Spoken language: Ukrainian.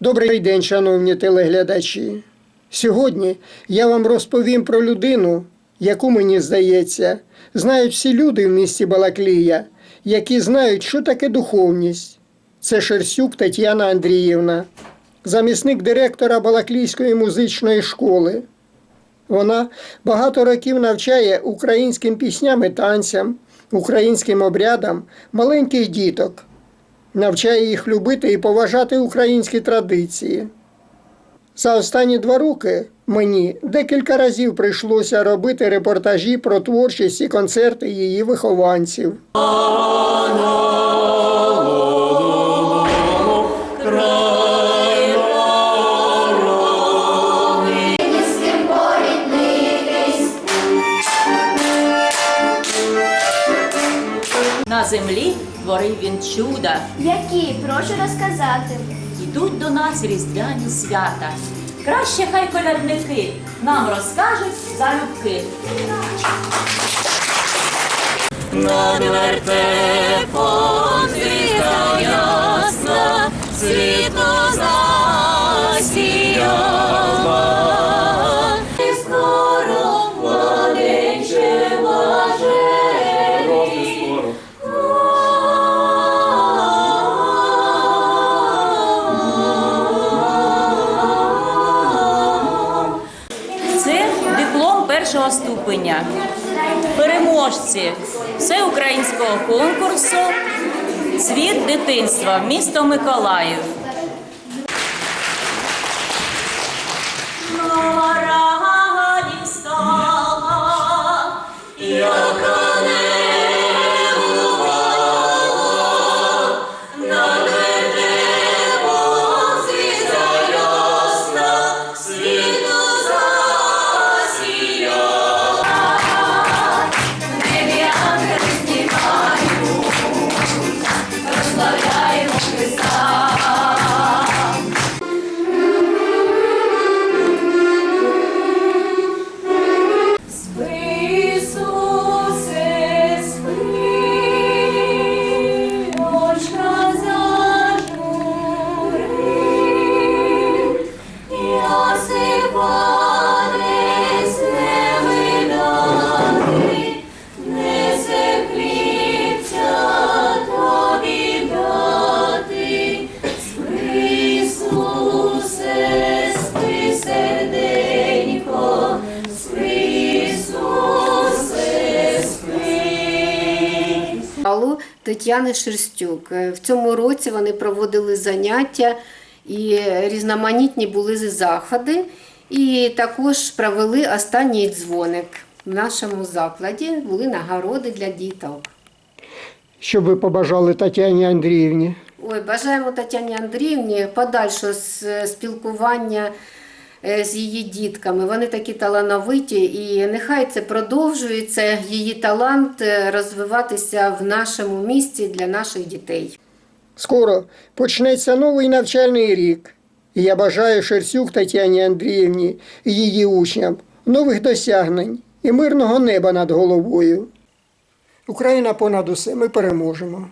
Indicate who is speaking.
Speaker 1: Добрий день, шановні телеглядачі. Сьогодні я вам розповім про людину, яку мені здається, знають всі люди в місті Балаклія, які знають, що таке духовність. Це Шерстюк Тетяна Андріївна, замісник директора Балаклійської музичної школи. Вона багато років навчає українським пісням і танцям, українським обрядам маленьких діток навчає їх любити і поважати українські традиції. За останні два роки мені декілька разів прийшлося робити репортажі про творчість і концерти її вихованців.
Speaker 2: На землі творив він чуда.
Speaker 3: Які? Прошу розказати.
Speaker 2: Йдуть до нас різдвяні свята. Краще хай колядники нам розкажуть залюбки. Над вертепом звізда ясна, світло засіяла. Ступеня. Переможці всеукраїнського конкурсу Світ дитинства місто Миколаїв.
Speaker 4: Алло Тетяни Шерстюк. Е, В цьому році вони проводили заняття і різноманітні були заходи. І також провели останній дзвоник в нашому закладі. Були нагороди для діток.
Speaker 1: Що ви побажали Тетяні Андріївні?
Speaker 4: Ой, бажаємо Тетяні Андріївні подальшого спілкування з її дітками. Вони такі талановиті, і нехай це продовжується її талант е, розвиватися в нашому місті для наших дітей.
Speaker 1: Скоро почнеться новий навчальний рік. Я бажаю Шерстюк Тетяні Андріївні і її учням нових досягнень і мирного неба над головою. Україна понад усе, ми переможемо.